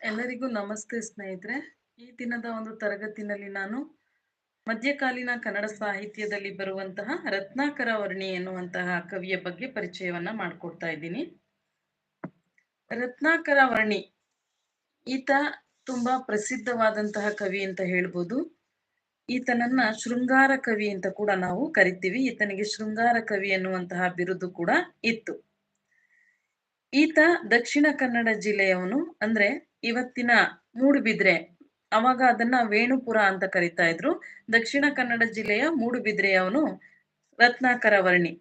ಎಲ್ಲರಿಗೂ ನಮಸ್ತೆ ಸ್ನೇಹಿತರೆ. ಈ ದಿನದ ಒಂದು ತರಗತಿನಲ್ಲಿ ನಾನು ಮಧ್ಯಕಾಲೀನ ಕನ್ನಡ ಸಾಹಿತ್ಯದಲ್ಲಿ ಬರುವಂತಹ ರತ್ನಾಕರ ವರ್ಣಿ ಎನ್ನುವಂತಹ ಕವಿಯ ಬಗ್ಗೆ ಪರಿಚಯವನ್ನ ಮಾಡ್ಕೊಡ್ತಾ ಇದ್ದೀನಿ. ರತ್ನಾಕರ ವರ್ಣಿ ಈತ ತುಂಬಾ ಪ್ರಸಿದ್ಧವಾದಂತಹ ಕವಿ ಅಂತ ಹೇಳ್ಬೋದು. ಈತನನ್ನ ಶೃಂಗಾರ ಕವಿ ಅಂತ ಕೂಡ ನಾವು ಕರಿತೀವಿ. ಈತನಿಗೆ ಶೃಂಗಾರ ಕವಿ ಎನ್ನುವಂತಹ ಬಿರುದು ಕೂಡ ಇತ್ತು. ಈತ ದಕ್ಷಿಣ ಕನ್ನಡ ಜಿಲ್ಲೆಯವನು ಅಂದ್ರೆ ಇವತ್ತಿನ ಮೂಡುಬಿದ್ರೆ. ಅವಾಗ ಅದನ್ನ ವೇಣುಪುರ ಅಂತ ಕರಿತಾ ಇದ್ರು. ದಕ್ಷಿಣ ಕನ್ನಡ ಜಿಲ್ಲೆಯ ಮೂಡುಬಿದ್ರೆಯವನು ರತ್ನಾಕರ ವರ್ಣಿ.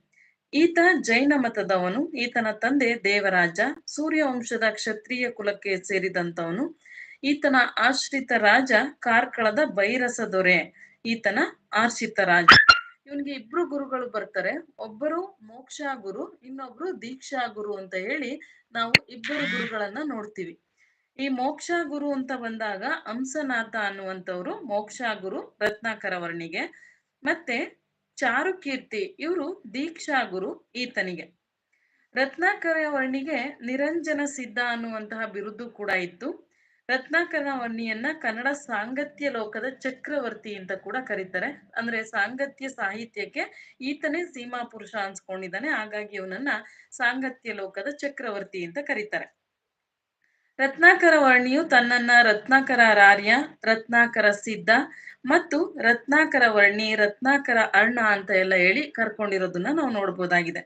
ಈತ ಜೈನ ಮತದವನು. ಈತನ ತಂದೆ ದೇವರಾಜ. ಸೂರ್ಯವಂಶದ ಕ್ಷತ್ರಿಯ ಕುಲಕ್ಕೆ ಸೇರಿದಂತವನು. ಈತನ ಆಶ್ರಿತ ರಾಜ ಕಾರ್ಕಳದ ಬೈರಸ ದೊರೆ. ಈತನ ಆಶ್ರಿತ ರಾಜ. ಇವನಿಗೆ ಇಬ್ರು ಗುರುಗಳು ಬರ್ತಾರೆ. ಒಬ್ಬರು ಮೋಕ್ಷ ಗುರು, ಇನ್ನೊಬ್ರು ದೀಕ್ಷಾ ಗುರು ಅಂತ ಹೇಳಿ ನಾವು ಇಬ್ಬರು ಗುರುಗಳನ್ನ ನೋಡ್ತೀವಿ. ಈ ಮೋಕ್ಷ ಗುರು ಅಂತ ಬಂದಾಗ ಹಂಸನಾಥ ಅನ್ನುವಂಥವ್ರು ಮೋಕ್ಷ ಗುರು, ರತ್ನಾಕರ ವರ್ಣಿಗೆ. ಮತ್ತೆ ಚಾರುಕೀರ್ತಿ, ಇವರು ದೀಕ್ಷಾ ಗುರು, ಈತನಿಗೆ. ರತ್ನಾಕರ ವರ್ಣಿಗೆ ನಿರಂಜನ ಸಿದ್ಧ ಅನ್ನುವಂತಹ ಬಿರುದು ಕೂಡ ಇತ್ತು. ರತ್ನಾಕರ ವರ್ಣಿಯನ್ನ ಕನ್ನಡ ಸಾಂಗತ್ಯ ಲೋಕದ ಚಕ್ರವರ್ತಿ ಅಂತ ಕೂಡ ಕರೀತಾರೆ. ಅಂದ್ರೆ ಸಾಂಗತ್ಯ ಸಾಹಿತ್ಯಕ್ಕೆ ಈತನೇ ಸೀಮಾ ಪುರುಷ ಅನ್ಸ್ಕೊಂಡಿದ್ದಾನೆ. ಹಾಗಾಗಿ ಅವನನ್ನ ಸಾಂಗತ್ಯ ಲೋಕದ ಚಕ್ರವರ್ತಿ ಅಂತ ಕರೀತಾರೆ. ರತ್ನಾಕರ ವರ್ಣಿಯು ತನ್ನನ್ನ ರತ್ನಾಕರ ರಾರ್ಯ ರತ್ನಾಕರ ಸಿದ್ಧ ಮತ್ತು ರತ್ನಾಕರ ವರ್ಣಿ, ರತ್ನಾಕರ ಅರ್ಣ ಅಂತ ಎಲ್ಲ ಹೇಳಿ ಕರ್ಕೊಂಡಿರೋದನ್ನ ನಾವು ನೋಡ್ಬೋದಾಗಿದೆ.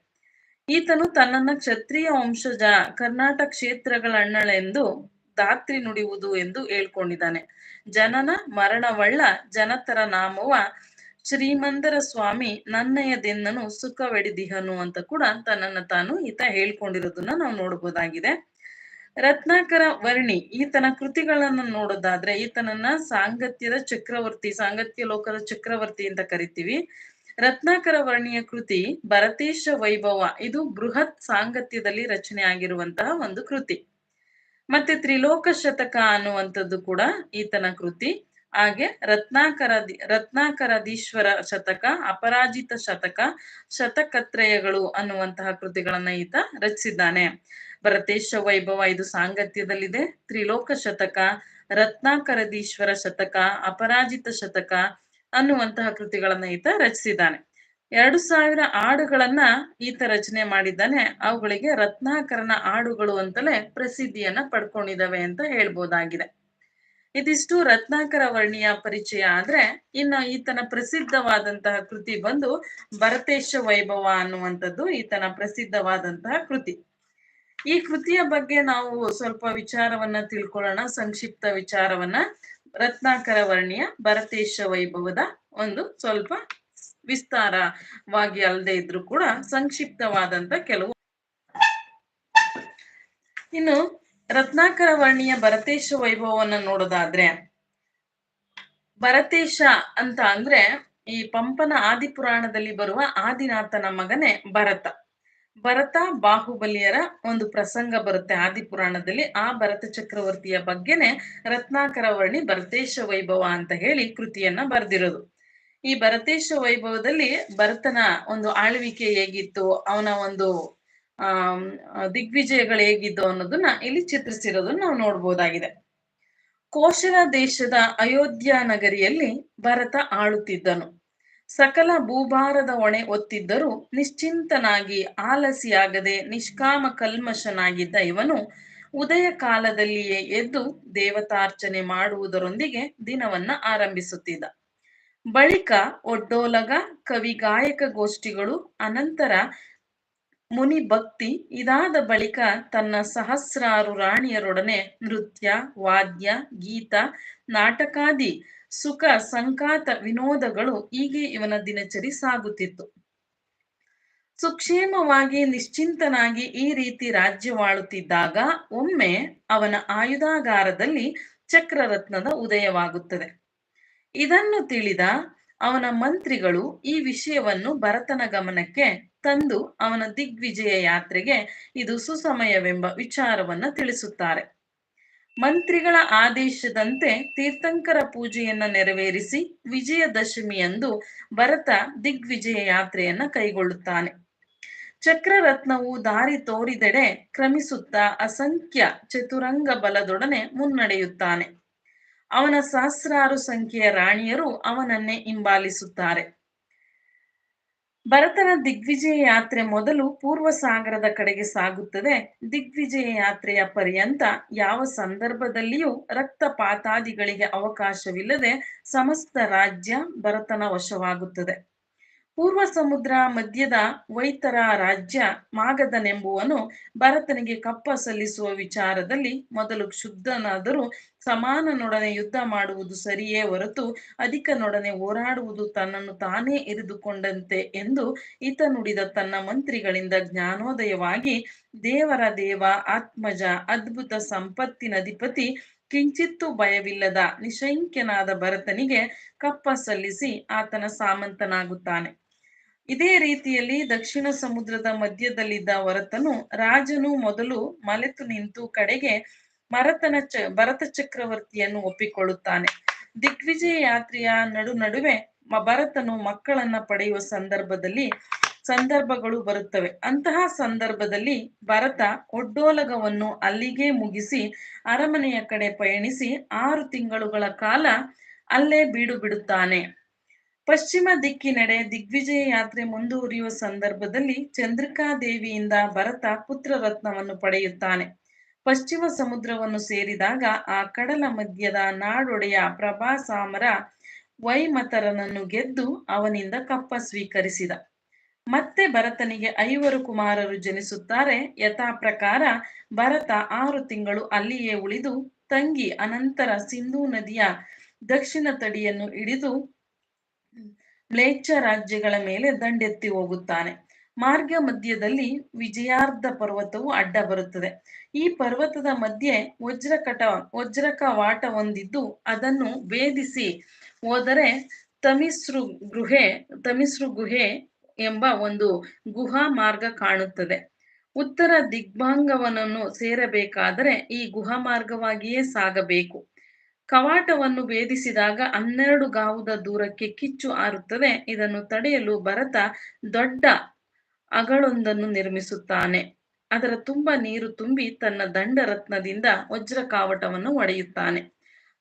ಈತನು ತನ್ನನ್ನ ಕ್ಷತ್ರಿಯ ವಂಶಜ ಕರ್ನಾಟಕ ಕ್ಷೇತ್ರಗಳ ಅಣ್ಣಳೆಂದು ದಾತ್ರಿ ನುಡಿಯುವುದು ಎಂದು ಹೇಳ್ಕೊಂಡಿದ್ದಾನೆ. ಜನನ ಮರಣವಳ್ಳ ಜನತರ ನಾಮವ ಶ್ರೀಮಂದರ ಸ್ವಾಮಿ ನನ್ನಯದೆನ್ನನು ಸುಖವೆಡಿದಿಹನು ಅಂತ ಕೂಡ ತನ್ನನ್ನ ತಾನು ಈತ ಹೇಳ್ಕೊಂಡಿರೋದನ್ನ ನಾವು ನೋಡಬಹುದಾಗಿದೆ ರತ್ನಾಕರ ವರ್ಣಿ ಈತನ ಕೃತಿಗಳನ್ನ ನೋಡೋದಾದ್ರೆ ಈತನನ್ನ ಸಾಂಗತ್ಯದ ಚಕ್ರವರ್ತಿ, ಸಾಂಗತ್ಯ ಲೋಕದ ಚಕ್ರವರ್ತಿ ಅಂತ ಕರಿತೀವಿ. ರತ್ನಾಕರ ವರ್ಣಿಯ ಕೃತಿ ಭರತೇಶ ವೈಭವ, ಇದು ಬೃಹತ್ ಸಾಂಗತ್ಯದಲ್ಲಿ ರಚನೆ ಆಗಿರುವಂತಹ ಒಂದು ಕೃತಿ. ಮತ್ತೆ ತ್ರಿಲೋಕ ಶತಕ ಅನ್ನುವಂಥದ್ದು ಕೂಡ ಈತನ ಕೃತಿ. ಹಾಗೆ ರತ್ನಾಕರ ರತ್ನಾಕರದೀಶ್ವರ ಶತಕ, ಅಪರಾಜಿತ ಶತಕ, ಶತಕತ್ರಯಗಳು ಅನ್ನುವಂತಹ ಕೃತಿಗಳನ್ನ ಈತ ರಚಿಸಿದ್ದಾನೆ. ಭರತೇಶ ವೈಭವ ಇದು ಸಾಂಗತ್ಯದಲ್ಲಿದೆ. ತ್ರಿಲೋಕ ಶತಕ, ರತ್ನಾಕರದೀಶ್ವರ ಶತಕ, ಅಪರಾಜಿತ ಶತಕ ಅನ್ನುವಂತಹ ಕೃತಿಗಳನ್ನ ಈತ ರಚಿಸಿದ್ದಾನೆ. ಎರಡು ಸಾವಿರ ಹಾಡುಗಳನ್ನ ಈತ ರಚನೆ ಮಾಡಿದ್ದಾನೆ. ಅವುಗಳಿಗೆ ರತ್ನಾಕರನ ಹಾಡುಗಳು ಅಂತಲೇ ಪ್ರಸಿದ್ಧಿಯನ್ನ ಪಡ್ಕೊಂಡಿದ್ದಾವೆ ಅಂತ ಹೇಳ್ಬೋದಾಗಿದೆ. ಇದಿಷ್ಟು ರತ್ನಾಕರ ವರ್ಣಿಯ ಪರಿಚಯ ಆದ್ರೆ ಇನ್ನು ಈತನ ಪ್ರಸಿದ್ಧವಾದಂತಹ ಕೃತಿ ಬಂದು ಭರತೇಶ ವೈಭವ ಅನ್ನುವಂಥದ್ದು ಈತನ ಪ್ರಸಿದ್ಧವಾದಂತಹ ಕೃತಿ. ಈ ಕೃತಿಯ ಬಗ್ಗೆ ನಾವು ಸ್ವಲ್ಪ ವಿಚಾರವನ್ನ ತಿಳ್ಕೊಳ್ಳೋಣ. ಸಂಕ್ಷಿಪ್ತ ವಿಚಾರವನ್ನ ರತ್ನಾಕರ ವರ್ಣಿಯ ಭರತೇಶ ವೈಭವದ ಒಂದು ಸ್ವಲ್ಪ ವಿಸ್ತಾರವಾಗಿ ಅಲ್ಲದೆ ಇದ್ರು ಕೂಡ ಸಂಕ್ಷಿಪ್ತವಾದಂತ ಕೆಲವು ಇನ್ನು ರತ್ನಾಕರ ವರ್ಣಿಯ ಭರತೇಶ ವೈಭವವನ್ನ ನೋಡೋದಾದ್ರೆ, ಭರತೇಶ ಅಂತ ಅಂದ್ರೆ ಈ ಪಂಪನ ಆದಿಪುರಾಣದಲ್ಲಿ ಬರುವ ಆದಿನಾಥನ ಮಗನೇ ಭರತ. ಭರತ ಬಾಹುಬಲಿಯರ ಒಂದು ಪ್ರಸಂಗ ಬರುತ್ತೆ ಆದಿಪುರಾಣದಲ್ಲಿ. ಆ ಭರತ ಚಕ್ರವರ್ತಿಯ ಬಗ್ಗೆನೆ ರತ್ನಾಕರ ವರ್ಣಿ ಭರತೇಶ ವೈಭವ ಅಂತ ಹೇಳಿ ಕೃತಿಯನ್ನ ಬರೆದಿರೋದು. ಈ ಭರತೇಶ ವೈಭವದಲ್ಲಿ ಭರತನ ಒಂದು ಆಳ್ವಿಕೆ ಹೇಗಿತ್ತು, ಅವನ ಒಂದು ಆ ದಿಗ್ವಿಜಯಗಳು ಹೇಗಿದ್ದು ಅನ್ನೋದನ್ನ ಇಲ್ಲಿ ಚಿತ್ರಿಸಿರೋದನ್ನ ನಾವು ನೋಡ್ಬೋದಾಗಿದೆ. ಕೋಶಲ ದೇಶದ ಅಯೋಧ್ಯ ನಗರಿಯಲ್ಲಿ ಭರತ ಆಳುತ್ತಿದ್ದನು. ಸಕಲ ಭೂಭಾರದ ಹೊಣೆ ಒತ್ತಿದ್ದರೂ ನಿಶ್ಚಿಂತನಾಗಿ ಆಲಸಿಯಾಗದೆ ನಿಷ್ಕಾಮ ಕಲ್ಮಶನಾಗಿದ್ದ ಇವನು ಉದಯ ಕಾಲದಲ್ಲಿಯೇ ಎದ್ದು ದೇವತಾರ್ಚನೆ ಮಾಡುವುದರೊಂದಿಗೆ ದಿನವನ್ನ ಆರಂಭಿಸುತ್ತಿದ್ದ. ಬಳಿಕ ಒಡ್ಡೋಲಗ ಕವಿ ಗಾಯಕ ಗೋಷ್ಠಿಗಳು ಅನಂತರ ಮುನಿ ಭಕ್ತಿ ಇದಾದ ಬಳಿಕ ತನ್ನ ಸಹಸ್ರಾರು ರಾಣಿಯರೊಡನೆ ನೃತ್ಯ, ವಾದ್ಯ, ಗೀತ, ನಾಟಕಾದಿ, ಸುಖ, ಸಂಕಾತ ವಿನೋದಗಳು ಹೀಗೆ ಇವನ ದಿನಚರಿ ಸಾಗುತ್ತಿತ್ತು. ಸುಕ್ಷೇಮವಾಗಿ ನಿಶ್ಚಿಂತನಾಗಿ ಈ ರೀತಿ ರಾಜ್ಯವಾಳುತ್ತಿದ್ದಾಗ ಒಮ್ಮೆ ಅವನ ಆಯುಧಾಗಾರದಲ್ಲಿ ಚಕ್ರರತ್ನದ ಉದಯವಾಗುತ್ತದೆ. ಇದನ್ನು ತಿಳಿದ ಅವನ ಮಂತ್ರಿಗಳು ಈ ವಿಷಯವನ್ನು ಭರತನ ಗಮನಕ್ಕೆ ತಂದು ಅವನ ದಿಗ್ವಿಜಯ ಯಾತ್ರೆಗೆ ಇದು ಸುಸಮಯವೆಂಬ ವಿಚಾರವನ್ನ ತಿಳಿಸುತ್ತಾರೆ. ಮಂತ್ರಿಗಳ ಆದೇಶದಂತೆ ತೀರ್ಥಂಕರ ಪೂಜೆಯನ್ನ ನೆರವೇರಿಸಿ ವಿಜಯದಶಮಿಯಂದು ಭರತ ದಿಗ್ವಿಜಯ ಯಾತ್ರೆಯನ್ನ ಕೈಗೊಳ್ಳುತ್ತಾನೆ. ಚಕ್ರರತ್ನವು ದಾರಿ ತೋರಿದೆಡೆ ಕ್ರಮಿಸುತ್ತಾ ಅಸಂಖ್ಯ ಚತುರಂಗ ಬಲದೊಡನೆ ಮುನ್ನಡೆಯುತ್ತಾನೆ. ಅವನ ಸಹಸ್ರಾರು ಸಂಖ್ಯೆಯ ರಾಣಿಯರು ಅವನನ್ನೇ ಹಿಂಬಾಲಿಸುತ್ತಾರೆ. ಭರತನ ದಿಗ್ವಿಜಯ ಯಾತ್ರೆ ಮೊದಲು ಪೂರ್ವ ಸಾಗರದ ಕಡೆಗೆ ಸಾಗುತ್ತದೆ. ದಿಗ್ವಿಜಯ ಯಾತ್ರೆಯ ಪರ್ಯಂತ ಯಾವ ಸಂದರ್ಭದಲ್ಲಿಯೂ ರಕ್ತಪಾತಾದಿಗಳಿಗೆ ಅವಕಾಶವಿಲ್ಲದೆ ಸಮಸ್ತ ರಾಜ್ಯ ಭರತನ ವಶವಾಗುತ್ತದೆ. ಪೂರ್ವ ಸಮುದ್ರ ಮಧ್ಯದ ವೈತರ ರಾಜ್ಯ ಮಾಗದನೆಂಬುವನು ಭರತನಿಗೆ ಕಪ್ಪ ಸಲ್ಲಿಸುವ ವಿಚಾರದಲ್ಲಿ ಮೊದಲು ಕ್ಷುಬ್ಧನಾದರೂ ಸಮಾನನೊಡನೆ ಯುದ್ಧ ಮಾಡುವುದು ಸರಿಯೇ ಹೊರತು ಅಧಿಕನೊಡನೆ ಹೋರಾಡುವುದು ತನ್ನನ್ನು ತಾನೇ ಇರಿದುಕೊಂಡಂತೆ ಎಂದು ಈತ ನುಡಿದ ತನ್ನ ಮಂತ್ರಿಗಳಿಂದ ಜ್ಞಾನೋದಯವಾಗಿ, ದೇವರ ದೇವ, ಆತ್ಮಜ, ಅದ್ಭುತ ಸಂಪತ್ತಿನ ಅಧಿಪತಿ ಕಿಂಚಿತ್ತೂ ಭಯವಿಲ್ಲದ ನಿಶಂಕ್ಯನಾದ ಭರತನಿಗೆ ಕಪ್ಪ ಸಲ್ಲಿಸಿ ಆತನ ಸಾಮಂತನಾಗುತ್ತಾನೆ. ಇದೇ ರೀತಿಯಲ್ಲಿ ದಕ್ಷಿಣ ಸಮುದ್ರದ ಮಧ್ಯದಲ್ಲಿದ್ದ ಹೊರತನು ರಾಜನು ಮೊದಲು ಮಲೆತು ನಿಂತು ಕಡೆಗೆ ಮರತನ ಚ, ಭರತ ಚಕ್ರವರ್ತಿಯನ್ನು ಒಪ್ಪಿಕೊಳ್ಳುತ್ತಾನೆ. ದಿಗ್ವಿಜಯ ಯಾತ್ರೆಯ ನಡು ನಡುವೆ ಭರತನು ಮಕ್ಕಳನ್ನ ಪಡೆಯುವ ಸಂದರ್ಭದಲ್ಲಿ ಸಂದರ್ಭಗಳು ಬರುತ್ತವೆ. ಅಂತಹ ಸಂದರ್ಭದಲ್ಲಿ ಭರತ ಒಡ್ಡೋಲಗವನ್ನು ಅಲ್ಲಿಗೆ ಮುಗಿಸಿ ಅರಮನೆಯ ಕಡೆ ಪಯಣಿಸಿ ಆರು ತಿಂಗಳುಗಳ ಕಾಲ ಅಲ್ಲೇ ಬೀಡು ಬಿಡುತ್ತಾನೆ ಪಶ್ಚಿಮ ದಿಕ್ಕಿನೆಡೆ ದಿಗ್ವಿಜಯ ಯಾತ್ರೆ ಮುಂದುವರಿಯುವ ಸಂದರ್ಭದಲ್ಲಿ ಚಂದ್ರಿಕಾ ದೇವಿಯಿಂದ ಭರತ ಪುತ್ರ ರತ್ನವನ್ನು ಪಡೆಯುತ್ತಾನೆ. ಪಶ್ಚಿಮ ಸಮುದ್ರವನ್ನು ಸೇರಿದಾಗ ಆ ಕಡಲ ಮಧ್ಯದ ನಾಡೊಡೆಯ ಪ್ರಭಾಸಾಮರ ವೈಮತರನನ್ನು ಗೆದ್ದು ಅವನಿಂದ ಕಪ್ಪ ಸ್ವೀಕರಿಸಿದ. ಮತ್ತೆ ಭರತನಿಗೆ ಐವರು ಕುಮಾರರು ಜನಿಸುತ್ತಾರೆ. ಯಥಾ ಪ್ರಕಾರ ಭರತ ಆರು ತಿಂಗಳು ಅಲ್ಲಿಯೇ ಉಳಿದು ತಂಗಿ ಅನಂತರ ಸಿಂಧೂ ನದಿಯ ದಕ್ಷಿಣ ತಡಿಯನ್ನು ಹಿಡಿದು ಮ್ಲೇಚ್ಛ ರಾಜ್ಯಗಳ ಮೇಲೆ ದಂಡೆತ್ತಿ ಹೋಗುತ್ತಾನೆ. ಮಾರ್ಗ ಮಧ್ಯದಲ್ಲಿ ವಿಜಯಾರ್ಧ ಪರ್ವತವು ಅಡ್ಡ ಬರುತ್ತದೆ. ಈ ಪರ್ವತದ ಮಧ್ಯೆ ವಜ್ರಕಟ, ವಜ್ರಕ ವಾಟ ಹೊಂದಿದ್ದು ಅದನ್ನು ಭೇದಿಸಿ ಹೋದರೆ ತಮಿಸ್ರು ಗುಹೆ ತಮಿಸ್ರು ಗುಹೆ ಎಂಬ ಒಂದು ಗುಹಾ ಮಾರ್ಗ ಕಾಣುತ್ತದೆ. ಉತ್ತರ ದಿಗ್ಭಾಂಗವನನ್ನು ಸೇರಬೇಕಾದರೆ ಈ ಗುಹಾ ಮಾರ್ಗವಾಗಿಯೇ ಸಾಗಬೇಕು. ಕವಾಟವನ್ನು ಭೇದಿಸಿದಾಗ ಹನ್ನೆರಡು ಗಾವುದ ದೂರಕ್ಕೆ ಕಿಚ್ಚು ಆರುತ್ತದೆ. ಇದನ್ನು ತಡೆಯಲು ಭರತ ದೊಡ್ಡ ಅಗಳೊಂದನ್ನು ನಿರ್ಮಿಸುತ್ತಾನೆ. ಅದರ ತುಂಬ ನೀರು ತುಂಬಿ ತನ್ನ ದಂಡರತ್ನದಿಂದ ವಜ್ರ ಕಾವಟವನ್ನು ಒಡೆಯುತ್ತಾನೆ.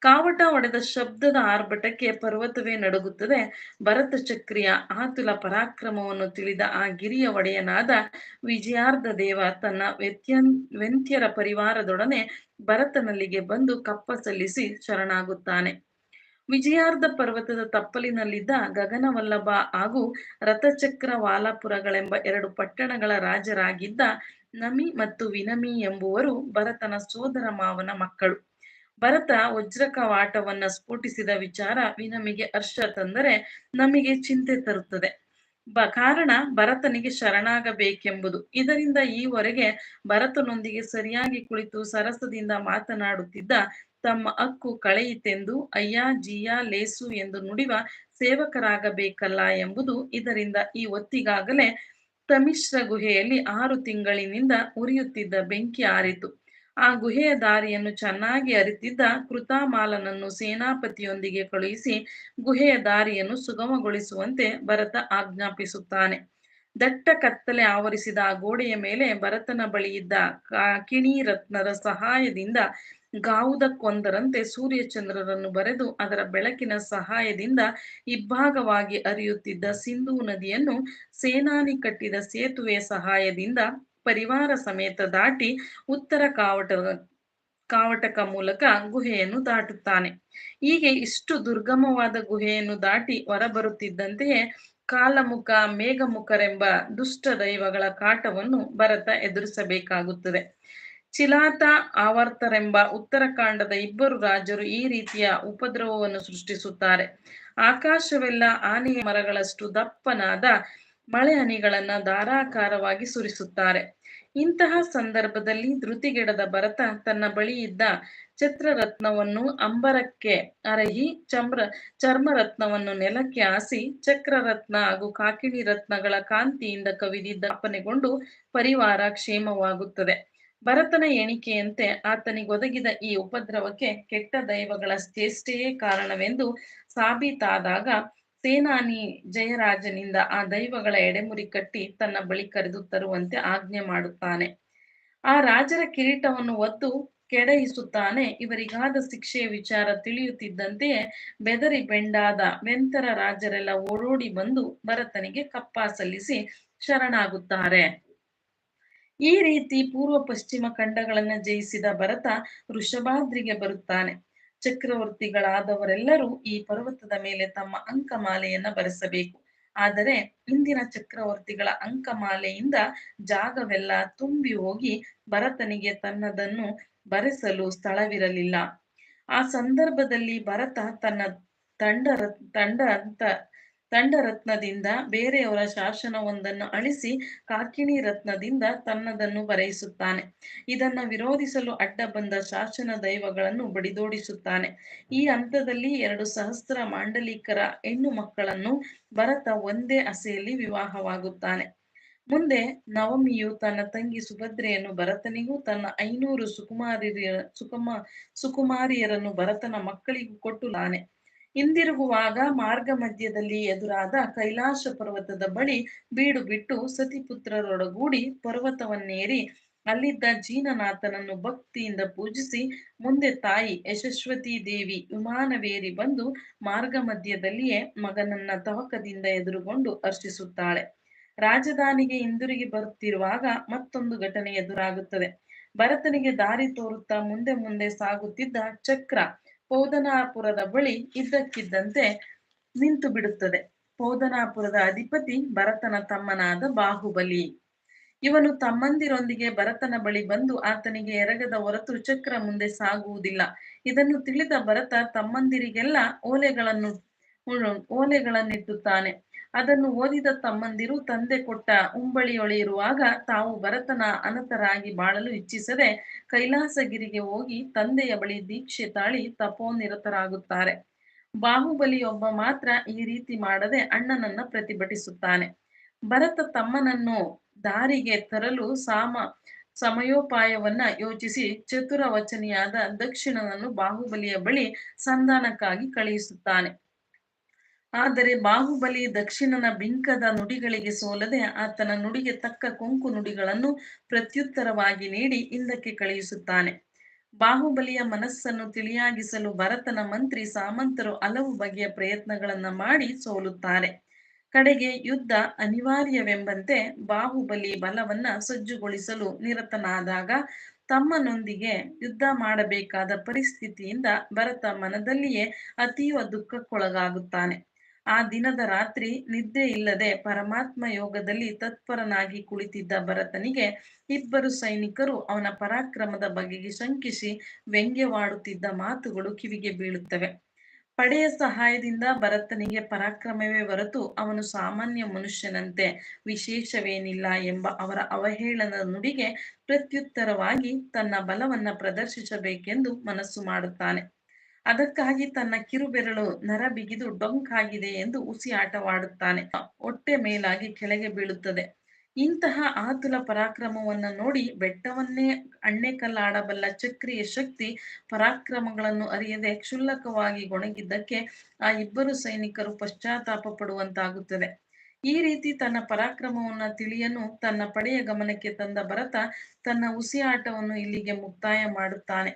ಕಾವಟ ಒಡೆದ ಶಬ್ದದ ಆರ್ಭಟಕ್ಕೆ ಪರ್ವತವೇ ನಡುಗುತ್ತದೆ. ಭರತ ಚಕ್ರಿಯ ಆತುಲ ಪರಾಕ್ರಮವನ್ನು ತಿಳಿದ ಆ ಗಿರಿಯ ಒಡೆಯನಾದ ವಿಜಯಾರ್ಧ ದೇವ ತನ್ನ ವ್ಯತ್ಯನ್ ವೆಂತ್ಯರ ಪರಿವಾರದೊಡನೆ ಭರತನಲ್ಲಿಗೆ ಬಂದು ಕಪ್ಪ ಸಲ್ಲಿಸಿ ಶರಣಾಗುತ್ತಾನೆ. ವಿಜಯಾರ್ಧ ಪರ್ವತದ ತಪ್ಪಲಿನಲ್ಲಿದ್ದ ಗಗನವಲ್ಲಭ ಹಾಗೂ ರಥಚಕ್ರ ವಾಲಾಪುರಗಳೆಂಬ ಎರಡು ಪಟ್ಟಣಗಳ ರಾಜರಾಗಿದ್ದ ನಮಿ ಮತ್ತು ವಿನಮಿ ಎಂಬುವರು ಭರತನ ಸೋದರ ಮಾವನ ಮಕ್ಕಳು. ಭರತ ವಜ್ರಕ ವಾಟವನ್ನ ಸ್ಫೋಟಿಸಿದ ವಿಚಾರ ವಿನಮಿಗೆ ಹರ್ಷ ತಂದರೆ ನಮಗೆ ಚಿಂತೆ ತರುತ್ತದೆ. ಬ, ಕಾರಣ ಭರತನಿಗೆ ಶರಣಾಗಬೇಕೆಂಬುದು. ಇದರಿಂದ ಈವರೆಗೆ ಭರತನೊಂದಿಗೆ ಸರಿಯಾಗಿ ಕುಳಿತು ಸರಸದಿಂದ ಮಾತನಾಡುತ್ತಿದ್ದ ತಮ್ಮ ಹಕ್ಕು ಕಳೆಯಿತೆಂದು ಅಯ್ಯ ಜೀಯ ಲೇಸು ಎಂದು ನುಡಿವ ಸೇವಕರಾಗಬೇಕಲ್ಲ ಎಂಬುದು ಇದರಿಂದ ಈ ಹೊತ್ತಿಗಾಗಲೇ ತಮಿಶ್ರ ಗುಹೆಯಲ್ಲಿ ಆರು ತಿಂಗಳಿನಿಂದ ಉರಿಯುತ್ತಿದ್ದ ಬೆಂಕಿ ಆರಿತು. ಆ ಗುಹೆಯ ದಾರಿಯನ್ನು ಚೆನ್ನಾಗಿ ಅರಿತಿದ್ದ ಕೃತಾಮಾಲನನ್ನು ಸೇನಾಪತಿಯೊಂದಿಗೆ ಕಳುಹಿಸಿ ಗುಹೆಯ ದಾರಿಯನ್ನು ಸುಗಮಗೊಳಿಸುವಂತೆ ಭರತ ಆಜ್ಞಾಪಿಸುತ್ತಾನೆ. ದಟ್ಟ ಕತ್ತಲೆ ಆವರಿಸಿದ ಆ ಗೋಡೆಯ ಮೇಲೆ ಭರತನ ಬಳಿಯಿದ್ದ ಕಾಕಿಣಿ ರತ್ನದ ಸಹಾಯದಿಂದ ಗಾವುದಕ್ಕೊಂದರಂತೆ ಸೂರ್ಯಚಂದ್ರರನ್ನು ಬರೆದು ಅದರ ಬೆಳಕಿನ ಸಹಾಯದಿಂದ ಇಬ್ಭಾಗವಾಗಿ ಅರಿಯುತ್ತಿದ್ದ ಸಿಂಧೂ ನದಿಯನ್ನು ಸೇನಾನಿ ಕಟ್ಟಿದ ಸೇತುವೆಯ ಸಹಾಯದಿಂದ ಪರಿವಾರ ಸಮೇತ ದಾಟಿ ಉತ್ತರ ಕಾವಟ, ಕಾವಟಕ ಮೂಲಕ ಗುಹೆಯನ್ನು ದಾಟುತ್ತಾನೆ. ಹೀಗೆ ಇಷ್ಟು ದುರ್ಗಮವಾದ ಗುಹೆಯನ್ನು ದಾಟಿ ಹೊರಬರುತ್ತಿದ್ದಂತೆಯೇ ಕಾಲಮುಖ, ಮೇಘಮುಖರೆಂಬ ದುಷ್ಟ ದೈವಗಳ ಕಾಟವನ್ನು ಭರತ ಎದುರಿಸಬೇಕಾಗುತ್ತದೆ. ಚಿಲಾತ ಆವರ್ತರೆಂಬ ಉತ್ತರಕಾಂಡದ ಇಬ್ಬರು ರಾಜರು ಈ ರೀತಿಯ ಉಪದ್ರವವನ್ನು ಸೃಷ್ಟಿಸುತ್ತಾರೆ. ಆಕಾಶವೆಲ್ಲ ಆನೆಯ ಮರಗಳಷ್ಟು ದಪ್ಪನಾದ ಮಳೆ ಹನಿಗಳನ್ನ ಧಾರಾಕಾರವಾಗಿ ಸುರಿಸುತ್ತಾರೆ. ಇಂತಹ ಸಂದರ್ಭದಲ್ಲಿ ಧೃತಿಗೆಡದ ಭರತ ತನ್ನ ಬಳಿ ಇದ್ದ ಛತ್ರರತ್ನವನ್ನು ಅಂಬರಕ್ಕೆ ಅರಹಿ ಚಮ್ರ, ಚರ್ಮರತ್ನವನ್ನು ನೆಲಕ್ಕೆ ಹಾಸಿ ಚಕ್ರರತ್ನ ಹಾಗೂ ಕಾಕಿಣಿ ರತ್ನಗಳ ಕಾಂತಿಯಿಂದ ಕವಿದಿದ್ದ ಅಪನೆಗೊಂಡು ಪರಿವಾರ ಕ್ಷೇಮವಾಗುತ್ತದೆ. ಭರತನ ಎಣಿಕೆಯಂತೆ ಆತನಿಗೊದಗಿದ ಈ ಉಪದ್ರವಕ್ಕೆ ಕೆಟ್ಟ ದೈವಗಳ ಚೇಷ್ಟೆಯೇ ಕಾರಣವೆಂದು ಸಾಬೀತಾದಾಗ ಸೇನಾನಿ ಜಯರಾಜನಿಂದ ಆ ದೈವಗಳ ಎಡೆಮುರಿ ಕಟ್ಟಿ ತನ್ನ ಬಳಿ ಕರೆದು ತರುವಂತೆ ಆಜ್ಞೆ ಮಾಡುತ್ತಾನೆ. ಆ ರಾಜರ ಕಿರೀಟವನ್ನು ಒತ್ತು ಕೆಡಹಿಸುತ್ತಾನೆ. ಇವರಿಗಾದ ಶಿಕ್ಷೆಯ ವಿಚಾರ ತಿಳಿಯುತ್ತಿದ್ದಂತೆಯೇ ಬೆದರಿ ಬೆಂಡಾದ ವೆಂತರ ರಾಜರೆಲ್ಲ ಓಡೋಡಿ ಬಂದು ಭರತನಿಗೆ ಕಪ್ಪ ಸಲ್ಲಿಸಿ ಶರಣಾಗುತ್ತಾರೆ. ಈ ರೀತಿ ಪೂರ್ವ ಪಶ್ಚಿಮ ಖಂಡಗಳನ್ನ ಜಯಿಸಿದ ಭರತ ವೃಷಭಾದ್ರಿಗೆ ಬರುತ್ತಾನೆ. ಚಕ್ರವರ್ತಿಗಳಾದವರೆಲ್ಲರೂ ಈ ಪರ್ವತದ ಮೇಲೆ ತಮ್ಮ ಅಂಕಮಾಲೆಯನ್ನ ಬರೆಸಬೇಕು. ಆದರೆ ಇಂದಿನ ಚಕ್ರವರ್ತಿಗಳ ಅಂಕಮಾಲೆಯಿಂದ ಜಾಗವೆಲ್ಲ ತುಂಬಿ ಹೋಗಿ ಭರತನಿಗೆ ತನ್ನದನ್ನು ಬರೆಸಲು ಸ್ಥಳವಿರಲಿಲ್ಲ. ಆ ಸಂದರ್ಭದಲ್ಲಿ ಭರತ ತನ್ನ ತಂಡ ತಂಡ ಅಂತ ತಂಡರತ್ನದಿಂದ ಬೇರೆಯವರ ಶಾಸನವೊಂದನ್ನು ಅಳಿಸಿ ಕಾಕಿಣಿ ರತ್ನದಿಂದ ತನ್ನದನ್ನು ಬರೆಯಿಸುತ್ತಾನೆ. ಇದನ್ನ ವಿರೋಧಿಸಲು ಅಡ್ಡ ಬಂದ ಶಾಸನ ದೈವಗಳನ್ನು ಬಡಿದೋಡಿಸುತ್ತಾನೆ. ಈ ಹಂತದಲ್ಲಿ ಎರಡು ಸಹಸ್ರ ಮಾಂಡಲಿಕರ ಹೆಣ್ಣು ಮಕ್ಕಳನ್ನು ಭರತ ಒಂದೇ ಅಸೆಯಲ್ಲಿ ವಿವಾಹವಾಗುತ್ತಾನೆ. ಮುಂದೆ ನವಮಿಯು ತನ್ನ ತಂಗಿ ಸುಭದ್ರೆಯನ್ನು ಭರತನಿಗೂ, ತನ್ನ ಐನೂರು ಸುಕುಮಾರಿಯ ಸುಕುಮ, ಸುಕುಮಾರಿಯರನ್ನು ಭರತನ ಮಕ್ಕಳಿಗೂ ಕೊಟ್ಟು ಹಿಂದಿರುಗುವಾಗ ಮಾರ್ಗ ಮಧ್ಯದಲ್ಲಿ ಎದುರಾದ ಕೈಲಾಸ ಪರ್ವತದ ಬಳಿ ಬೀಡು ಬಿಟ್ಟು ಸತಿಪುತ್ರರೊಡಗೂಡಿ ಪರ್ವತವನ್ನೇರಿ ಅಲ್ಲಿದ್ದ ಜೀನನಾಥನನ್ನು ಭಕ್ತಿಯಿಂದ ಪೂಜಿಸಿ ಮುಂದೆ ತಾಯಿ ಯಶಸ್ವತಿ ದೇವಿ ವಿಮಾನವೇರಿ ಬಂದು ಮಾರ್ಗ ಮಧ್ಯದಲ್ಲಿಯೇ ಮಗನನ್ನ ತವಕದಿಂದ ಎದುರುಗೊಂಡು ಅರ್ಚಿಸುತ್ತಾಳೆ. ರಾಜಧಾನಿಗೆ ಹಿಂದಿರುಗಿ ಬರುತ್ತಿರುವಾಗ ಮತ್ತೊಂದು ಘಟನೆ ಎದುರಾಗುತ್ತದೆ. ಭರತನಿಗೆ ದಾರಿ ತೋರುತ್ತಾ ಮುಂದೆ ಮುಂದೆ ಸಾಗುತ್ತಿದ್ದ ಚಕ್ರ ಪೌದನಾಪುರದ ಬಳಿ ಇದ್ದಕ್ಕಿದ್ದಂತೆ ನಿಂತು ಬಿಡುತ್ತದೆ. ಪೌದನಾಪುರದ ಅಧಿಪತಿ ಭರತನ ತಮ್ಮನಾದ ಬಾಹುಬಲಿ. ಇವನು ತಮ್ಮಂದಿರೊಂದಿಗೆ ಭರತನ ಬಳಿ ಬಂದು ಆತನಿಗೆ ಎರಗದ ಹೊರತು ಚಕ್ರ ಮುಂದೆ ಸಾಗುವುದಿಲ್ಲ. ಇದನ್ನು ತಿಳಿದ ಭರತ ತಮ್ಮಂದಿರಿಗೆಲ್ಲ ಓಲೆಗಳನ್ನು ಓಲೆಗಳನ್ನಿಟ್ಟುತ್ತಾನೆ. ಅದನ್ನು ಓದಿದ ತಮ್ಮಂದಿರು ತಂದೆ ಕೊಟ್ಟ ಉಂಬಳಿಯೊಳೆಯಿರುವಾಗ ತಾವು ಭರತನ ಅನತರಾಗಿ ಬಾಳಲು ಇಚ್ಛಿಸದೆ ಕೈಲಾಸಗಿರಿಗೆ ಹೋಗಿ ತಂದೆಯ ಬಳಿ ದೀಕ್ಷೆ ತಾಳಿ ತಪೋನಿರತರಾಗುತ್ತಾರೆ. ಬಾಹುಬಲಿಯೊಬ್ಬ ಮಾತ್ರ ಈ ರೀತಿ ಮಾಡದೆ ಅಣ್ಣನನ್ನ ಪ್ರತಿಭಟಿಸುತ್ತಾನೆ. ಭರತ ತಮ್ಮನನ್ನು ದಾರಿಗೆ ತರಲು ಸಾಮ, ಸಮಯೋಪಾಯವನ್ನ ಯೋಚಿಸಿ ಚತುರ ವಚನಿಯಾದ ದಕ್ಷಿಣನನ್ನು ಬಾಹುಬಲಿಯ ಬಳಿ ಸಂಧಾನಕ್ಕಾಗಿ ಕಳುಹಿಸುತ್ತಾನೆ. ಆದರೆ ಬಾಹುಬಲಿ ದಕ್ಷಿಣನ ಬಿಂಕದ ನುಡಿಗಳಿಗೆ ಸೋಲದೆ ಆತನ ನುಡಿಗೆ ತಕ್ಕ ಕೊಂಕು ನುಡಿಗಳನ್ನು ಪ್ರತ್ಯುತ್ತರವಾಗಿ ನೀಡಿ ಹಿಂದಕ್ಕೆ ಕಳುಹಿಸುತ್ತಾನೆ. ಬಾಹುಬಲಿಯ ಮನಸ್ಸನ್ನು ತಿಳಿಯಾಗಿಸಲು ಭರತನ ಮಂತ್ರಿ ಸಾಮಂತರು ಹಲವು ಬಗೆಯ ಪ್ರಯತ್ನಗಳನ್ನ ಮಾಡಿ ಸೋಲುತ್ತಾರೆ. ಕಡೆಗೆ ಯುದ್ಧ ಅನಿವಾರ್ಯವೆಂಬಂತೆ ಬಾಹುಬಲಿ ಬಲವನ್ನ ಸಜ್ಜುಗೊಳಿಸಲು ನಿರತನಾದಾಗ ತಮ್ಮನೊಂದಿಗೆ ಯುದ್ಧ ಮಾಡಬೇಕಾದ ಪರಿಸ್ಥಿತಿಯಿಂದ ಭರತ ಮನದಲ್ಲಿಯೇ ಅತೀವ ದುಃಖಕ್ಕೊಳಗಾಗುತ್ತಾನೆ. ಆ ದಿನದ ರಾತ್ರಿ ನಿದ್ದೆ ಇಲ್ಲದೆ ಪರಮಾತ್ಮ ಯೋಗದಲ್ಲಿ ತತ್ಪರನಾಗಿ ಕುಳಿತಿದ್ದ ಭರತನಿಗೆ ಇಬ್ಬರು ಸೈನಿಕರು ಅವನ ಪರಾಕ್ರಮದ ಬಗೆಗೆ ಶಂಕಿಸಿ ವ್ಯಂಗ್ಯವಾಡುತ್ತಿದ್ದ ಮಾತುಗಳು ಕಿವಿಗೆ ಬೀಳುತ್ತವೆ. ಪಡೆಯ ಸಹಾಯದಿಂದ ಭರತನಿಗೆ ಪರಾಕ್ರಮವೇ ಹೊರತು ಅವನು ಸಾಮಾನ್ಯ ಮನುಷ್ಯನಂತೆ ವಿಶೇಷವೇನಿಲ್ಲ ಎಂಬ ಅವರ ಅವಹೇಳನ ನುಡಿಗೆ ಪ್ರತ್ಯುತ್ತರವಾಗಿ ತನ್ನ ಬಲವನ್ನ ಪ್ರದರ್ಶಿಸಬೇಕೆಂದು ಮನಸ್ಸು ಮಾಡುತ್ತಾನೆ. ಅದಕ್ಕಾಗಿ ತನ್ನ ಕಿರುಬೆರಳು ನರ ಬಿಗಿದು ಡೊಂಕಾಗಿದೆ ಎಂದು ಉಸಿ ಆಟವಾಡುತ್ತಾನೆ. ಹೊಟ್ಟೆ ಮೇಲಾಗಿ ಕೆಳಗೆ ಬೀಳುತ್ತದೆ. ಇಂತಹ ಆತುಲ ಪರಾಕ್ರಮವನ್ನ ನೋಡಿ ಬೆಟ್ಟವನ್ನೇ ಅಣ್ಣೆ ಕಲ್ಲಾಡಬಲ್ಲ ಚಕ್ರಿಯ ಶಕ್ತಿ ಪರಾಕ್ರಮಗಳನ್ನು ಅರಿಯದೆ ಕ್ಷುಲ್ಲಕವಾಗಿ ಗೊಣಗಿದ್ದಕ್ಕೆ ಆ ಇಬ್ಬರು ಸೈನಿಕರು ಪಶ್ಚಾತ್ತಾಪ ಪಡುವಂತಾಗುತ್ತದೆ. ಈ ರೀತಿ ತನ್ನ ಪರಾಕ್ರಮವನ್ನ ತಿಳಿಯನು, ತನ್ನ ಪಡೆಯ ಗಮನಕ್ಕೆ ತಂದ ಭರತ ತನ್ನ ಉಸಿಯಾಟವನ್ನು ಇಲ್ಲಿಗೆ ಮುಕ್ತಾಯ ಮಾಡುತ್ತಾನೆ.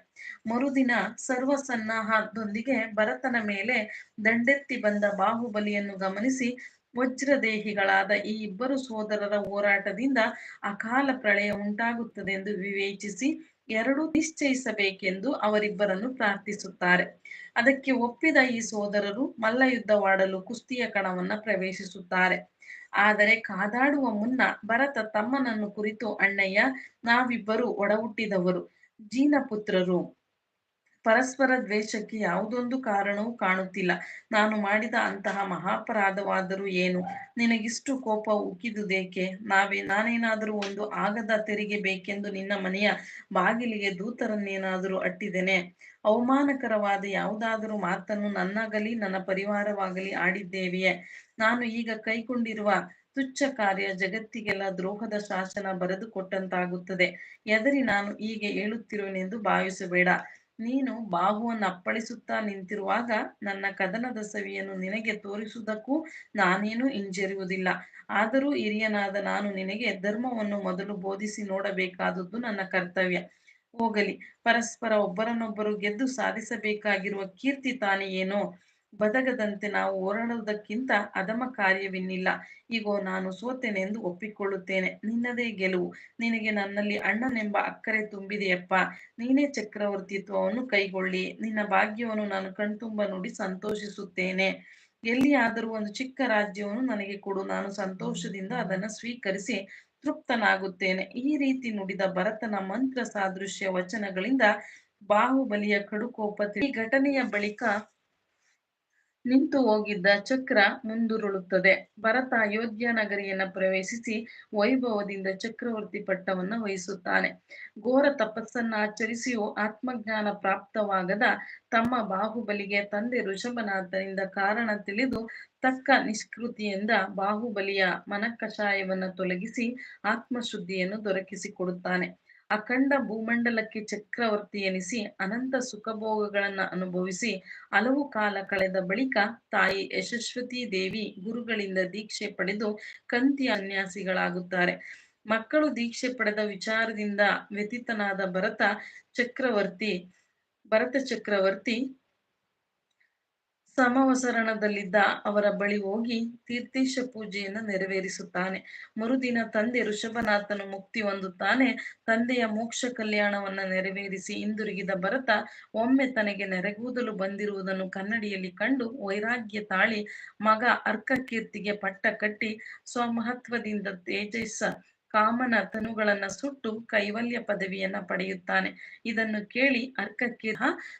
ಮರುದಿನ ಸರ್ವ ಸನ್ನಾಹದೊಂದಿಗೆ ಭರತನ ಮೇಲೆ ದಂಡೆತ್ತಿ ಬಂದ ಬಾಹುಬಲಿಯನ್ನು ಗಮನಿಸಿ ವಜ್ರದೇಹಿಗಳಾದ ಈ ಇಬ್ಬರು ಸೋದರರ ಹೋರಾಟದಿಂದ ಅಕಾಲ ಪ್ರಳಯ ಉಂಟಾಗುತ್ತದೆ ಎಂದು ವಿವೇಚಿಸಿ ಎರಡು ನಿಶ್ಚಯಿಸಬೇಕೆಂದು ಅವರಿಬ್ಬರನ್ನು ಪ್ರಾರ್ಥಿಸುತ್ತಾರೆ. ಅದಕ್ಕೆ ಒಪ್ಪಿದ ಈ ಸೋದರರು ಮಲ್ಲಯುದ್ಧವಾಡಲು ಕುಸ್ತಿಯ ಕಣವನ್ನ ಪ್ರವೇಶಿಸುತ್ತಾರೆ. ಆದರೆ ಕಾದಾಡುವ ಮುನ್ನ ಭರತ ತಮ್ಮನನ್ನು ಕುರಿತು ಅಣ್ಣಯ್ಯ, ನಾವಿಬ್ಬರು ಒಡಹುಟ್ಟಿದವರು. ಜೀನಪುತ್ರರು. ಪರಸ್ಪರ ದ್ವೇಷಕ್ಕೆ ಯಾವುದೊಂದು ಕಾರಣವೂ ಕಾಣುತ್ತಿಲ್ಲ. ನಾನು ಮಾಡಿದ ಅಂತಹ ಮಹಾಪರಾಧವಾದರೂ ಏನು? ನಿನಗಿಷ್ಟು ಕೋಪ ಉಕ್ಕಿದುದೇಕೆ? ನಾವೇ, ನಾನೇನಾದರೂ ಒಂದು ಆಗದ ತೆರಿಗೆ ಬೇಕೆಂದು ನಿನ್ನ ಮನೆಯ ಬಾಗಿಲಿಗೆ ದೂತರನ್ನೇನಾದರೂ ಅಟ್ಟಿದ್ದೇನೆ? ಅವಮಾನಕರವಾದ ಯಾವುದಾದರೂ ಮಾತನ್ನು ನನ್ನಾಗಲಿ, ನನ್ನ ಪರಿವಾರವಾಗಲಿ ಆಡಿದ್ದೇವೆಯೇ? ನಾನು ಈಗ ಕೈಗೊಂಡಿರುವ ತುಚ್ಛ ಕಾರ್ಯ ಜಗತ್ತಿಗೆಲ್ಲ ದ್ರೋಹದ ಶಾಸನ ಬರೆದುಕೊಟ್ಟಂತಾಗುತ್ತದೆ. ಎದರಿ ನಾನು ಹೀಗೆ ಹೇಳುತ್ತಿರುವೆನೆಂದು ಭಾವಿಸಬೇಡ. ನೀನು ಬಾಹುವನ್ನು ಅಪ್ಪಳಿಸುತ್ತಾ ನಿಂತಿರುವಾಗ ನನ್ನ ಕದನದ ಸವಿಯನ್ನು ನಿನಗೆ ತೋರಿಸುವುದಕ್ಕೂ ನಾನೇನು ಹಿಂಜರಿಯುವುದಿಲ್ಲ. ಆದರೂ ಹಿರಿಯನಾದ ನಾನು ನಿನಗೆ ಧರ್ಮವನ್ನು ಮೊದಲು ಬೋಧಿಸಿ ನೋಡಬೇಕಾದದ್ದು ನನ್ನ ಕರ್ತವ್ಯ. ಹೋಗಲಿ, ಪರಸ್ಪರ ಒಬ್ಬರನ್ನೊಬ್ಬರು ಗೆದ್ದು ಸಾಧಿಸಬೇಕಾಗಿರುವ ಕೀರ್ತಿ ತಾನೇ ಏನೋ? ಬದಗದಂತೆ ನಾವು ಹೋರಾಡುವುದಕ್ಕಿಂತ ಅಧಮ ಕಾರ್ಯವಿನ್ನಿಲ್ಲ. ಈಗೋ ನಾನು ಸೋತೆನೆಂದು ಒಪ್ಪಿಕೊಳ್ಳುತ್ತೇನೆ. ನಿನ್ನದೇ ಗೆಲುವು. ನಿನಗೆ ನನ್ನಲ್ಲಿ ಅಣ್ಣನೆಂಬ ಅಕ್ಕರೆ ತುಂಬಿದೆಯಪ್ಪ. ನೀನೇ ಚಕ್ರವರ್ತಿತ್ವವನ್ನು ಕೈಗೊಳ್ಳಿ. ನಿನ್ನ ಭಾಗ್ಯವನ್ನು ನಾನು ಕಣ್ತುಂಬ ನೋಡಿ ಸಂತೋಷಿಸುತ್ತೇನೆ. ಎಲ್ಲಿಯಾದರೂ ಒಂದು ಚಿಕ್ಕ ರಾಜ್ಯವನ್ನು ನನಗೆ ಕೊಡು. ನಾನು ಸಂತೋಷದಿಂದ ಅದನ್ನು ಸ್ವೀಕರಿಸಿ ತೃಪ್ತನಾಗುತ್ತೇನೆ. ಈ ರೀತಿ ನುಡಿದ ಭರತನ ಮಂತ್ರ ಸಾದೃಶ್ಯ ವಚನಗಳಿಂದ ಬಾಹುಬಲಿಯ ಕಡುಕೋಪತಿ ಈ ಘಟನೆಯ ಬಳಿಕ ನಿಂತು ಹೋಗಿದ್ದ ಚಕ್ರ ಮುಂದುರುಳುತ್ತದೆ. ಭರತ ಅಯೋಧ್ಯ ನಗರಿಯನ್ನ ಪ್ರವೇಶಿಸಿ ವೈಭವದಿಂದ ಚಕ್ರವರ್ತಿ ಪಟ್ಟವನ್ನ ವಹಿಸುತ್ತಾನೆ. ಘೋರ ತಪಸ್ಸನ್ನ ಆಚರಿಸಿಯೂ ಆತ್ಮಜ್ಞಾನ ಪ್ರಾಪ್ತವಾಗದ ತಮ್ಮ ಬಾಹುಬಲಿಗೆ ತಂದೆ ಋಷಭನಾಥನಿಂದ ಕಾರಣ ತಿಳಿದು ತಕ್ಕ ನಿಷ್ಕೃತಿಯಿಂದ ಬಾಹುಬಲಿಯ ಮನಕಷಾಯವನ್ನ ತೊಲಗಿಸಿ ಆತ್ಮಶುದ್ಧಿಯನ್ನು ದೊರಕಿಸಿಕೊಡುತ್ತಾನೆ. ಅಖಂಡ ಭೂಮಂಡಲಕ್ಕೆ ಚಕ್ರವರ್ತಿ ಎನಿಸಿ ಅನಂತ ಸುಖಭೋಗಗಳನ್ನ ಅನುಭವಿಸಿ ಹಲವು ಕಾಲ ಕಳೆದ ಬಳಿಕ ತಾಯಿ ಯಶಸ್ವತಿ ದೇವಿ ಗುರುಗಳಿಂದ ದೀಕ್ಷೆ ಪಡೆದು ಕಂತಿ ಅನ್ಯಾಸಿಗಳಾಗುತ್ತಾರೆ ಮಕ್ಕಳು ದೀಕ್ಷೆ ಪಡೆದ ವಿಚಾರದಿಂದ ವ್ಯತೀತನಾದ ಭರತ ಚಕ್ರವರ್ತಿ ಭರತ ಚಕ್ರವರ್ತಿ ಸಮವಸರಣದಲ್ಲಿದ್ದ ಅವರ ಬಳಿ ಹೋಗಿ ತೀರ್ಥೇಶ ಪೂಜೆಯನ್ನು ನೆರವೇರಿಸುತ್ತಾನೆ. ಮರುದಿನ ತಂದೆ ಋಷಭನಾಥನು ಮುಕ್ತಿ ಹೊಂದುತ್ತಾನೆ. ತಂದೆಯ ಮೋಕ್ಷ ಕಲ್ಯಾಣವನ್ನ ನೆರವೇರಿಸಿ ಹಿಂದಿರುಗಿದ ಭರತ ಒಮ್ಮೆ ತನಗೆ ನೆರೆಗೂದಲು ಬಂದಿರುವುದನ್ನು ಕನ್ನಡಿಯಲ್ಲಿ ಕಂಡು ವೈರಾಗ್ಯ ತಾಳಿ ಮಗ ಅರ್ಕಕೀರ್ತಿಗೆ ಪಟ್ಟ ಕಟ್ಟಿ ಸ್ವಮಹತ್ವದಿಂದ ತೇಜಸ್ಸ ಕಾಮನ ತನುಗಳನ್ನ ಸುಟ್ಟು ಕೈವಲ್ಯ ಪದವಿಯನ್ನ ಪಡೆಯುತ್ತಾನೆ. ಇದನ್ನು ಕೇಳಿ ಅರ್ಕಕ್ಕೆ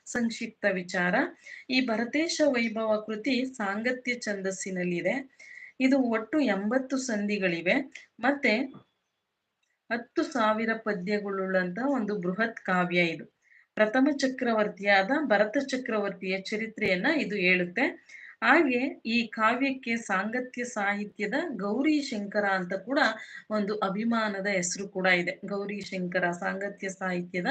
ಸಂಕ್ಷಿಪ್ತ ವಿಚಾರ. ಈ ಭರತೇಶ ವೈಭವ ಕೃತಿ ಸಾಂಗತ್ಯ ಛಂದಸ್ಸಿನಲ್ಲಿದೆ. ಇದು ಒಟ್ಟು ಎಂಬತ್ತು ಸಂಧಿಗಳಿವೆ. ಮತ್ತೆ ಹತ್ತು ಸಾವಿರ ಪದ್ಯಗಳುಳ್ಳಂತ ಒಂದು ಬೃಹತ್ ಕಾವ್ಯ ಇದು. ಪ್ರಥಮ ಚಕ್ರವರ್ತಿಯಾದ ಭರತ ಚಕ್ರವರ್ತಿಯ ಚರಿತ್ರೆಯನ್ನ ಇದು ಹೇಳುತ್ತೆ. ಹಾಗೆ ಈ ಕಾವ್ಯಕ್ಕೆ ಸಾಂಗತ್ಯ ಸಾಹಿತ್ಯದ ಗೌರಿ ಶಂಕರ ಅಂತ ಕೂಡ ಒಂದು ಅಭಿಮಾನದ ಹೆಸರು ಕೂಡ ಇದೆ. ಗೌರಿ ಶಂಕರ, ಸಾಂಗತ್ಯ ಸಾಹಿತ್ಯದ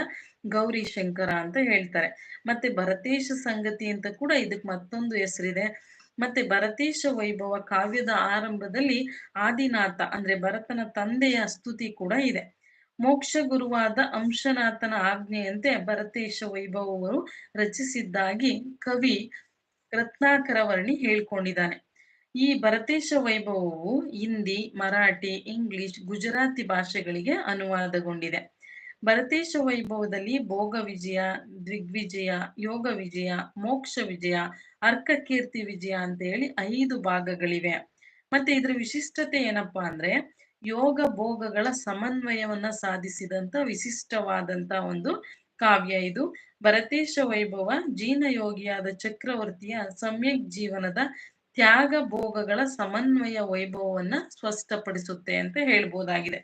ಗೌರಿ ಶಂಕರ ಅಂತ ಹೇಳ್ತಾರೆ. ಮತ್ತೆ ಭರತೇಶ ಸಂಗತಿ ಅಂತ ಕೂಡ ಇದಕ್ಕೆ ಮತ್ತೊಂದು ಹೆಸರಿದೆ. ಮತ್ತೆ ಭರತೇಶ ವೈಭವ ಕಾವ್ಯದ ಆರಂಭದಲ್ಲಿ ಆದಿನಾಥ ಅಂದ್ರೆ ಭರತನ ತಂದೆಯ ಸ್ತುತಿ ಕೂಡ ಇದೆ. ಮೋಕ್ಷ ಗುರುವಾದ ಅಂಶನಾಥನ ಆಜ್ಞೆಯಂತೆ ಭರತೇಶ ವೈಭವವರು ರಚಿಸಿದ್ದಾಗಿ ಕವಿ ರತ್ನಾಕರ ವರ್ಣಿ ಹೇಳ್ಕೊಂಡಿದ್ದಾನೆ. ಈ ಭರತೇಶ ವೈಭವವು ಹಿಂದಿ, ಮರಾಠಿ, ಇಂಗ್ಲಿಷ್, ಗುಜರಾತಿ ಭಾಷೆಗಳಿಗೆ ಅನುವಾದಗೊಂಡಿದೆ. ಭರತೇಶ ವೈಭವದಲ್ಲಿ ಭೋಗ ವಿಜಯ, ದಿಗ್ವಿಜಯ, ಯೋಗ ವಿಜಯ, ಮೋಕ್ಷ ವಿಜಯ, ಅರ್ಕಕೀರ್ತಿ ವಿಜಯ ಅಂತ ಹೇಳಿ ಐದು ಭಾಗಗಳಿವೆ. ಮತ್ತೆ ಇದ್ರ ವಿಶಿಷ್ಟತೆ ಏನಪ್ಪಾ ಅಂದ್ರೆ ಯೋಗ ಭೋಗಗಳ ಸಮನ್ವಯವನ್ನ ಸಾಧಿಸಿದಂತ ವಿಶಿಷ್ಟವಾದಂತ ಒಂದು ಕಾವ್ಯ ಇದು. ಭರತೇಶ ವೈಭವ ಜೀನಯೋಗಿಯಾದ ಚಕ್ರವರ್ತಿಯ ಸಮ್ಯಕ್ ಜೀವನದ ತ್ಯಾಗ ಭೋಗಗಳ ಸಮನ್ವಯ ವೈಭವವನ್ನ ಸ್ಪಷ್ಟಪಡಿಸುತ್ತೆ ಅಂತ ಹೇಳ್ಬೋದಾಗಿದೆ.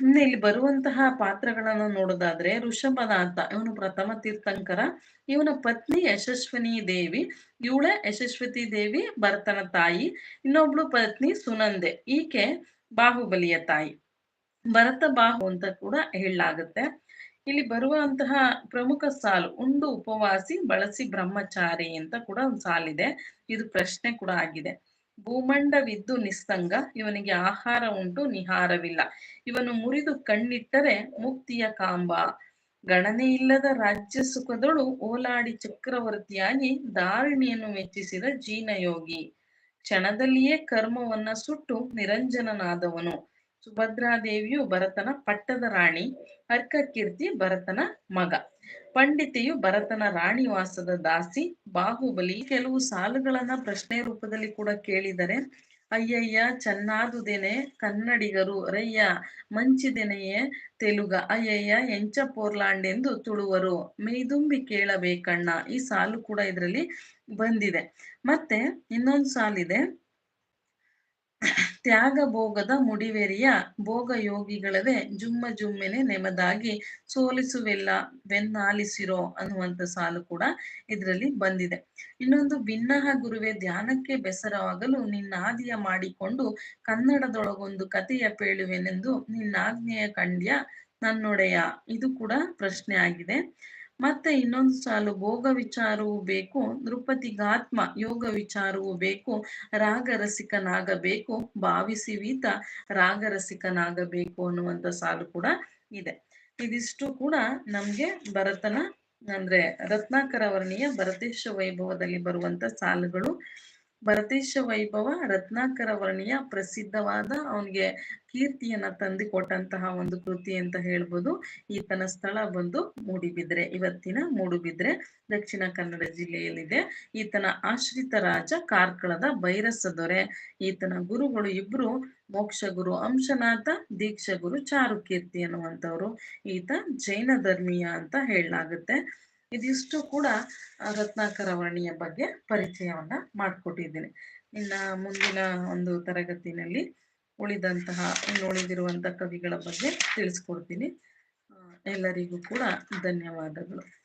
ಇನ್ನು ಇಲ್ಲಿ ಬರುವಂತಹ ಪಾತ್ರಗಳನ್ನು ನೋಡೋದಾದ್ರೆ ಋಷಭನಾಥ ಇವನು ಪ್ರಥಮ ತೀರ್ಥಂಕರ. ಇವನ ಪತ್ನಿ ಯಶಸ್ವಿನಿ ದೇವಿ, ಇವಳ ಯಶಸ್ವತಿ ದೇವಿ ಭರತನ ತಾಯಿ, ಇನ್ನೊಬ್ಳು ಪತ್ನಿ ಸುನಂದೆ, ಈಕೆ ಬಾಹುಬಲಿಯ ತಾಯಿ. ಭರತ ಬಾಹು ಅಂತ ಕೂಡ ಹೇಳಲಾಗುತ್ತೆ. ಇಲ್ಲಿ ಬರುವಂತಹ ಪ್ರಮುಖ ಸಾಲು ಉಂಡು ಉಪವಾಸಿ ಬಳಸಿ ಬ್ರಹ್ಮಚಾರಿ ಅಂತ ಕೂಡ ಒಂದು ಸಾಲಿದೆ. ಇದು ಪ್ರಶ್ನೆ ಕೂಡ ಆಗಿದೆ. ಭೂಮಂಡವಿದ್ದು ನಿಸ್ಸಂಗ, ಇವನಿಗೆ ಆಹಾರ ಉಂಟು, ನಿಹಾರವಿಲ್ಲ. ಇವನು ಮುರಿದು ಕಣ್ಣಿಟ್ಟರೆ ಮುಕ್ತಿಯ ಕಾಂಬ. ಗಣನೆ ಇಲ್ಲದ ರಾಜ್ಯ ಸುಖದಳು ಓಲಾಡಿ ಚಕ್ರವರ್ತಿಯಾಗಿ ಧಾರಿಣಿಯನ್ನು ಮೆಚ್ಚಿಸಿದ ಜೀನಯೋಗಿ. ಕ್ಷಣದಲ್ಲಿಯೇ ಕರ್ಮವನ್ನ ಸುಟ್ಟು ನಿರಂಜನನಾದವನು. ಸುಭದ್ರಾದೇವಿಯು ಭರತನ ಪಟ್ಟದ ರಾಣಿ ಅರ್ಕಕೀರ್ತಿ ಭರತನ ಮಗ. ಪಂಡಿತೆಯು ಭರತನ ರಾಣಿವಾಸದ ದಾಸಿ, ಬಾಹುಬಲಿ. ಕೆಲವು ಸಾಲುಗಳನ್ನ ಪ್ರಶ್ನೆ ರೂಪದಲ್ಲಿ ಕೂಡ ಕೇಳಿದರೆ, ಅಯ್ಯಯ್ಯ, ಚೆನ್ನಾದುದೇನೆ, ಕನ್ನಡಿಗರು, ರಯ್ಯ, ಮಂಚಿದೆನೆಯೇ, ತೆಲುಗ. ಅಯ್ಯಯ್ಯ, ಎಂಚ ಪೋರ್ಲಾಂಡೆಂದು ತುಳುವರು. ಮೈದುಂಬಿ ಕೇಳಬೇಕಣ್ಣ. ಈ ಸಾಲು ಕೂಡ ಇದರಲ್ಲಿ ಬಂದಿದೆ. ಮತ್ತೆ ಇನ್ನೊಂದು ಸಾಲಿದೆ. ತ್ಯಾಗ ಭೋಗದ ಮುಡಿವೆರಿಯ ಭೋಗ ಯೋಗಿಗಳವೇ ಜುಮ್ಮ ಜುಮ್ಮೆನೆ ನೆಮದಾಗಿ ಸೋಲಿಸುವೆಲ್ಲ ಬೆನ್ನಾಲಿಸಿರೋ ಅನ್ನುವಂಥ ಸಾಲು ಕೂಡ ಇದರಲ್ಲಿ ಬಂದಿದೆ. ಇನ್ನೊಂದು ಭಿನ್ನಹ ಗುರುವೆ ಧ್ಯಾನಕ್ಕೆ ಬೆಸರವಾಗಲು ನಿನ್ನಾದಿಯ ಮಾಡಿಕೊಂಡು ಕನ್ನಡದೊಳಗೊಂದು ಕಥೆಯ ಪೇಳುವೆನೆಂದು ನಿನ್ನಾಜ್ಞೆಯ ಕಂಡ್ಯ ನನ್ನೊಡೆಯ. ಇದು ಕೂಡ ಪ್ರಶ್ನೆ ಆಗಿದೆ. ಮತ್ತೆ ಇನ್ನೊಂದು ಸಾಲು ಭೋಗ ವಿಚಾರವೂ ಬೇಕು, ನೃಪತಿಗಾತ್ಮ ಯೋಗ ವಿಚಾರವೂ ಬೇಕು, ರಾಗರಸಿಕನಾಗಬೇಕು ಭಾವಿಸಿವೀತ ರಾಗರಸಿಕನಾಗಬೇಕು ಅನ್ನುವಂತ ಸಾಲು ಕೂಡ ಇದೆ. ಇದಿಷ್ಟು ಕೂಡ ನಮ್ಗೆ ಭರತನ ಅಂದ್ರೆ ರತ್ನಾಕರ ವರ್ಣಿಯ ಭರತೇಶ ವೈಭವದಲ್ಲಿ ಬರುವಂತ ಸಾಲುಗಳು. ಭರತೇಶ ವೈಭವ ರತ್ನಾಕರ ವರ್ಣಿಯ ಪ್ರಸಿದ್ಧವಾದ ಅವನಿಗೆ ಕೀರ್ತಿಯನ್ನ ತಂದಿ ಕೊಟ್ಟಂತಹ ಒಂದು ಕೃತಿ ಅಂತ ಹೇಳ್ಬೋದು. ಈತನ ಸ್ಥಳ ಬಂದು ಮೂಡಿಬಿದ್ರೆ, ಇವತ್ತಿನ ಮೂಡುಬಿದ್ರೆ ದಕ್ಷಿಣ ಕನ್ನಡ ಜಿಲ್ಲೆಯಲ್ಲಿದೆ. ಈತನ ಆಶ್ರಿತ ರಾಜ ಕಾರ್ಕಳದ ಭೈರಸ ದೊರೆ. ಈತನ ಗುರುಗಳು ಇಬ್ರು ಮೋಕ್ಷ ಗುರು ಅಂಶನಾಥ, ದೀಕ್ಷ ಗುರು ಚಾರುಕೀರ್ತಿ ಅನ್ನುವಂಥವ್ರು ಈತ ಜೈನ ಧರ್ಮೀಯ ಅಂತ ಹೇಳಲಾಗುತ್ತೆ. ಇದಿಷ್ಟು ಕೂಡ ರತ್ನಾಕರ ವರ್ಣಿಯ ಬಗ್ಗೆ ಪರಿಚಯವನ್ನ ಮಾಡಿಕೊಟ್ಟಿದ್ದೀನಿ. ಇನ್ನ ಮುಂದಿನ ಒಂದು ತರಗತಿನಲ್ಲಿ ಉಳಿದಂತಹ, ಇನ್ನು ಉಳಿದಿರುವಂತಹ ಕವಿಗಳ ಬಗ್ಗೆ ತಿಳಿಸ್ಕೊಡ್ತೀನಿ. ಎಲ್ಲರಿಗೂ ಕೂಡ ಧನ್ಯವಾದಗಳು.